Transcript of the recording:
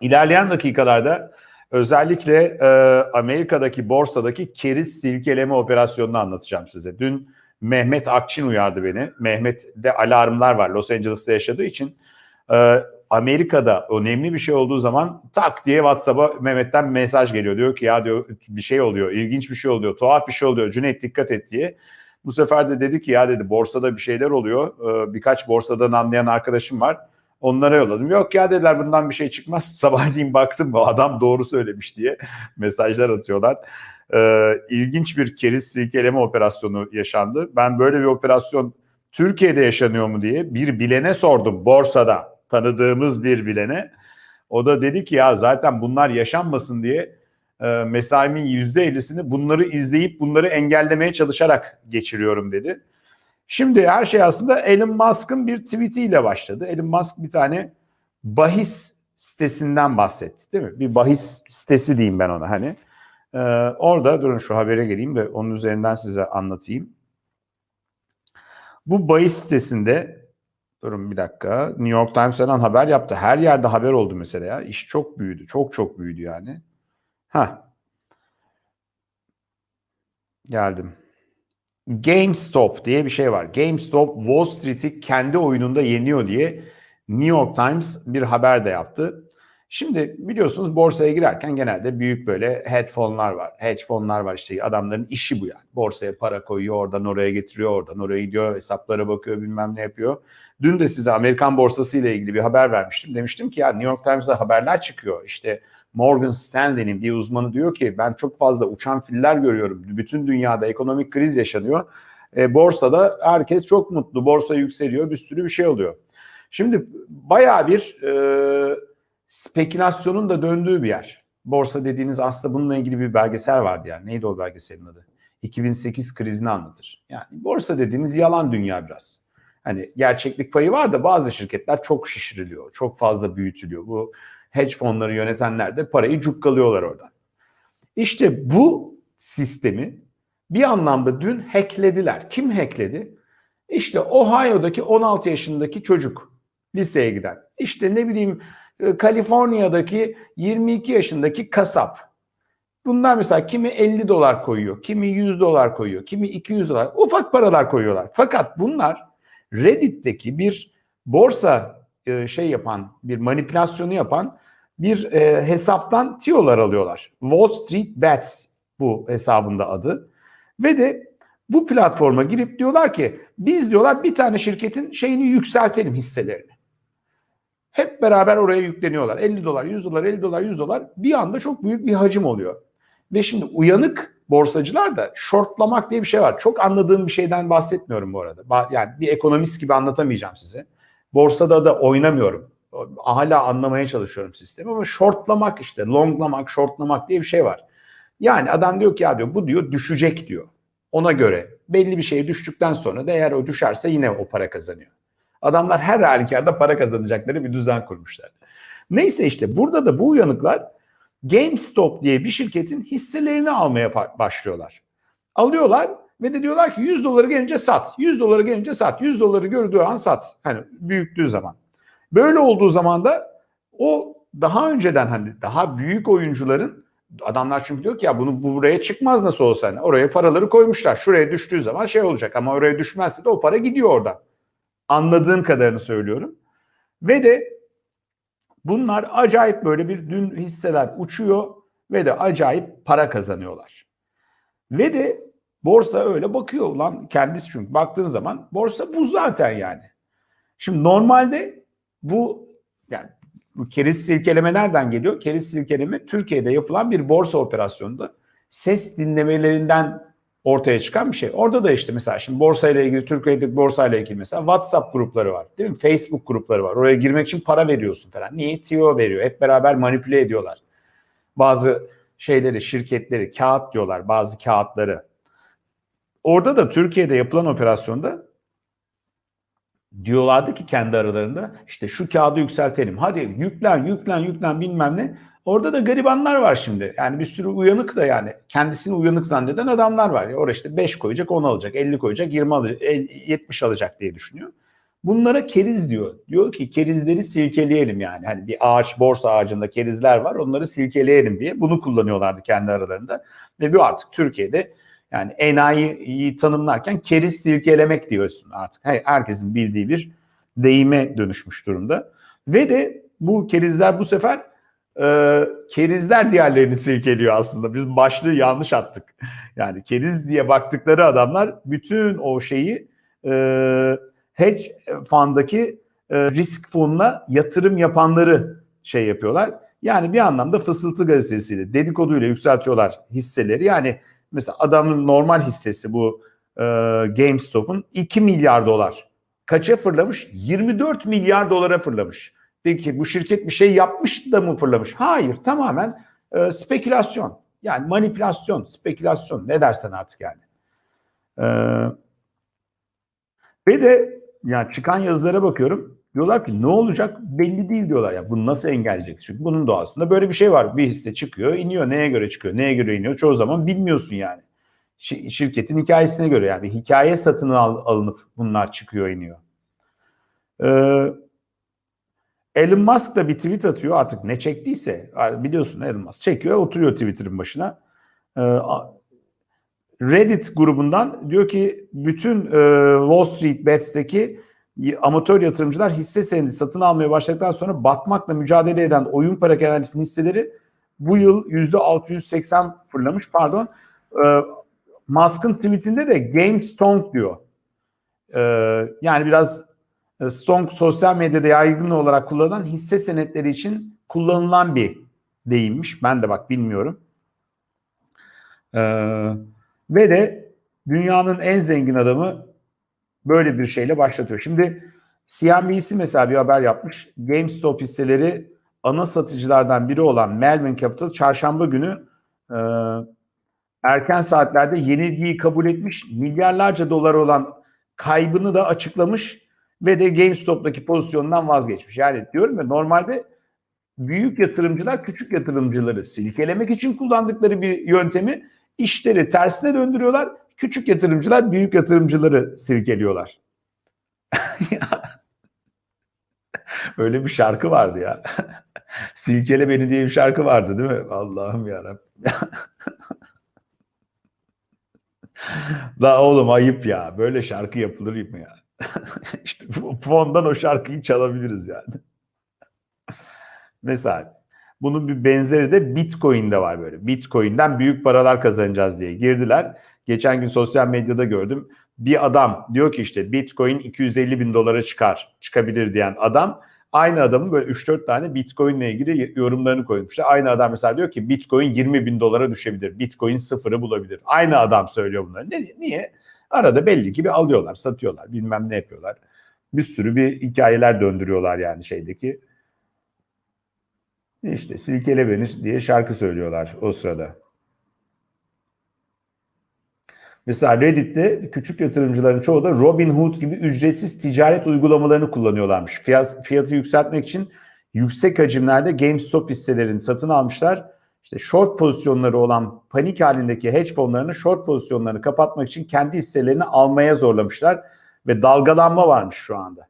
İlerleyen dakikalarda özellikle e, Amerika'daki borsadaki keriz silkeleme operasyonunu anlatacağım size. Dün Mehmet Akçin uyardı beni. Mehmet'de alarmlar var Los Angeles'ta yaşadığı için. E, Amerika'da önemli bir şey olduğu zaman tak diye WhatsApp'a Mehmet'ten mesaj geliyor. Diyor ki ya diyor bir şey oluyor, ilginç bir şey oluyor, tuhaf bir şey oluyor. Cüneyt dikkat et diye. Bu sefer de dedi ki ya dedi borsada bir şeyler oluyor. Ee, birkaç borsadan anlayan arkadaşım var. Onlara yolladım. Yok ya dediler bundan bir şey çıkmaz. Sabahleyin baktım bu adam doğru söylemiş diye mesajlar atıyorlar. Ee, ilginç bir keriz silkeleme operasyonu yaşandı. Ben böyle bir operasyon Türkiye'de yaşanıyor mu diye bir bilene sordum borsada. Tanıdığımız bir bilene. O da dedi ki ya zaten bunlar yaşanmasın diye e, mesaimin %50'sini bunları izleyip bunları engellemeye çalışarak geçiriyorum dedi. Şimdi her şey aslında Elon Musk'ın bir tweetiyle başladı. Elon Musk bir tane bahis sitesinden bahsetti değil mi? Bir bahis sitesi diyeyim ben ona hani. Ee, orada durun şu habere geleyim de onun üzerinden size anlatayım. Bu bahis sitesinde durun bir dakika New York Times'dan haber yaptı. Her yerde haber oldu mesela ya. İş çok büyüdü. Çok çok büyüdü yani. Ha. Geldim. GameStop diye bir şey var. GameStop Wall Street'i kendi oyununda yeniyor diye New York Times bir haber de yaptı. Şimdi biliyorsunuz borsaya girerken genelde büyük böyle hedge fonlar var. Hedge fonlar var işte adamların işi bu yani. Borsaya para koyuyor oradan oraya getiriyor oradan oraya gidiyor hesaplara bakıyor bilmem ne yapıyor. Dün de size Amerikan borsası ile ilgili bir haber vermiştim. Demiştim ki ya New York Times'da haberler çıkıyor. İşte Morgan Stanley'nin bir uzmanı diyor ki ben çok fazla uçan filler görüyorum. Bütün dünyada ekonomik kriz yaşanıyor. E, borsada herkes çok mutlu. Borsa yükseliyor. Bir sürü bir şey oluyor. Şimdi bayağı bir e, spekülasyonun da döndüğü bir yer. Borsa dediğiniz aslında bununla ilgili bir belgesel vardı yani. Neydi o belgeselin adı? 2008 krizini anlatır. Yani borsa dediğiniz yalan dünya biraz. Hani gerçeklik payı var da bazı şirketler çok şişiriliyor. Çok fazla büyütülüyor. Bu hedge fonları yönetenler de parayı cukkalıyorlar oradan. İşte bu sistemi bir anlamda dün hacklediler. Kim hackledi? İşte Ohio'daki 16 yaşındaki çocuk liseye giden. İşte ne bileyim Kaliforniya'daki 22 yaşındaki kasap. Bunlar mesela kimi 50 dolar koyuyor, kimi 100 dolar koyuyor, kimi 200 dolar. Ufak paralar koyuyorlar. Fakat bunlar Reddit'teki bir borsa şey yapan, bir manipülasyonu yapan bir e, hesaptan tiyolar alıyorlar. Wall Street Bets bu hesabında adı. Ve de bu platforma girip diyorlar ki biz diyorlar bir tane şirketin şeyini yükseltelim hisselerini. Hep beraber oraya yükleniyorlar. 50 dolar, 100 dolar, 50 dolar, 100 dolar bir anda çok büyük bir hacim oluyor. Ve şimdi uyanık borsacılar da shortlamak diye bir şey var. Çok anladığım bir şeyden bahsetmiyorum bu arada. Yani bir ekonomist gibi anlatamayacağım size. Borsada da oynamıyorum hala anlamaya çalışıyorum sistemi ama shortlamak işte longlamak, shortlamak diye bir şey var. Yani adam diyor ki ya diyor bu diyor düşecek diyor. Ona göre belli bir şey düştükten sonra da eğer o düşerse yine o para kazanıyor. Adamlar her halükarda para kazanacakları bir düzen kurmuşlar. Neyse işte burada da bu uyanıklar GameStop diye bir şirketin hisselerini almaya başlıyorlar. Alıyorlar ve de diyorlar ki 100 doları gelince sat. 100 doları gelince sat. 100 doları gördüğü an sat. Hani büyüktüğü zaman. Böyle olduğu zaman da o daha önceden hani daha büyük oyuncuların adamlar çünkü diyor ki ya bunu buraya çıkmaz nasıl olsa hani oraya paraları koymuşlar. Şuraya düştüğü zaman şey olacak ama oraya düşmezse de o para gidiyor orada. Anladığım kadarını söylüyorum. Ve de bunlar acayip böyle bir dün hisseler uçuyor ve de acayip para kazanıyorlar. Ve de borsa öyle bakıyor ulan kendisi çünkü baktığın zaman borsa bu zaten yani. Şimdi normalde bu yani bu keriz silkeleme nereden geliyor? Keriz silkeleme Türkiye'de yapılan bir borsa operasyonunda ses dinlemelerinden ortaya çıkan bir şey. Orada da işte mesela şimdi borsa ile ilgili Türkiye'deki borsa ile ilgili mesela WhatsApp grupları var. Değil mi? Facebook grupları var. Oraya girmek için para veriyorsun falan. Niye? TO veriyor. Hep beraber manipüle ediyorlar. Bazı şeyleri, şirketleri, kağıt diyorlar. Bazı kağıtları. Orada da Türkiye'de yapılan operasyonda diyorlardı ki kendi aralarında işte şu kağıdı yükseltelim. Hadi yüklen yüklen yüklen bilmem ne. Orada da garibanlar var şimdi. Yani bir sürü uyanık da yani kendisini uyanık zanneden adamlar var. Ya orada işte 5 koyacak 10 alacak 50 koyacak 20 alacak 70 alacak diye düşünüyor. Bunlara keriz diyor. Diyor ki kerizleri silkeleyelim yani. Hani bir ağaç, borsa ağacında kerizler var. Onları silkeleyelim diye. Bunu kullanıyorlardı kendi aralarında. Ve bu artık Türkiye'de yani enayiyi tanımlarken keriz silkelemek diyorsun artık. Herkesin bildiği bir deyime dönüşmüş durumda. Ve de bu kerizler bu sefer e, kerizler diğerlerini silkeliyor aslında. Biz başlığı yanlış attık. Yani keriz diye baktıkları adamlar bütün o şeyi e, hedge fund'daki e, risk fonuna yatırım yapanları şey yapıyorlar. Yani bir anlamda fısıltı gazetesiyle dedikoduyla yükseltiyorlar hisseleri. Yani mesela adamın normal hissesi bu e, GameStop'un 2 milyar dolar. Kaça fırlamış? 24 milyar dolara fırlamış. Peki bu şirket bir şey yapmış da mı fırlamış? Hayır tamamen e, spekülasyon. Yani manipülasyon, spekülasyon ne dersen artık yani. E, ve de yani çıkan yazılara bakıyorum. Diyorlar ki ne olacak belli değil diyorlar. Ya bunu nasıl engelleyecek? Çünkü bunun doğasında böyle bir şey var. Bir hisse çıkıyor, iniyor. Neye göre çıkıyor? Neye göre iniyor? Çoğu zaman bilmiyorsun yani. Şirketin hikayesine göre yani hikaye satın al, alınıp bunlar çıkıyor, iniyor. Ee, Elon Musk da bir tweet atıyor artık ne çektiyse biliyorsun Elon Musk çekiyor oturuyor Twitter'ın başına. Ee, Reddit grubundan diyor ki bütün e, Wall Street Bets'teki amatör yatırımcılar hisse senedi satın almaya başladıktan sonra batmakla mücadele eden oyun para generalisinin hisseleri bu yıl yüzde 680 fırlamış pardon. E, Musk'ın tweetinde de GameStonk diyor. E, yani biraz e, Stonk sosyal medyada yaygın olarak kullanılan hisse senetleri için kullanılan bir deyimmiş. Ben de bak bilmiyorum. Ee, ve de dünyanın en zengin adamı böyle bir şeyle başlatıyor. Şimdi CNBC mesela bir haber yapmış. GameStop hisseleri ana satıcılardan biri olan Melvin Capital çarşamba günü e, erken saatlerde yenilgiyi kabul etmiş. Milyarlarca dolar olan kaybını da açıklamış ve de GameStop'taki pozisyonundan vazgeçmiş. Yani diyorum ya normalde büyük yatırımcılar küçük yatırımcıları silkelemek için kullandıkları bir yöntemi işleri tersine döndürüyorlar. Küçük yatırımcılar büyük yatırımcıları silkeliyorlar. Öyle bir şarkı vardı ya. Silkele beni diye bir şarkı vardı değil mi? Allah'ım yarabbim. La oğlum ayıp ya. Böyle şarkı yapılır mı ya? işte fondan o şarkıyı çalabiliriz yani. Mesela bunun bir benzeri de Bitcoin'de var böyle. Bitcoin'den büyük paralar kazanacağız diye girdiler. Geçen gün sosyal medyada gördüm. Bir adam diyor ki işte Bitcoin 250 bin dolara çıkar, çıkabilir diyen adam. Aynı adamın böyle 3-4 tane Bitcoin ile ilgili yorumlarını koymuşlar. Aynı adam mesela diyor ki Bitcoin 20 bin dolara düşebilir. Bitcoin sıfırı bulabilir. Aynı adam söylüyor bunları. Ne, niye? Arada belli ki bir alıyorlar, satıyorlar, bilmem ne yapıyorlar. Bir sürü bir hikayeler döndürüyorlar yani şeydeki. İşte silkele beni diye şarkı söylüyorlar o sırada. Mesela Reddit'te küçük yatırımcıların çoğu da Robinhood gibi ücretsiz ticaret uygulamalarını kullanıyorlarmış. Fiyat, fiyatı yükseltmek için yüksek hacimlerde GameStop hisselerini satın almışlar işte short pozisyonları olan panik halindeki hedge fonlarını short pozisyonlarını kapatmak için kendi hisselerini almaya zorlamışlar ve dalgalanma varmış şu anda.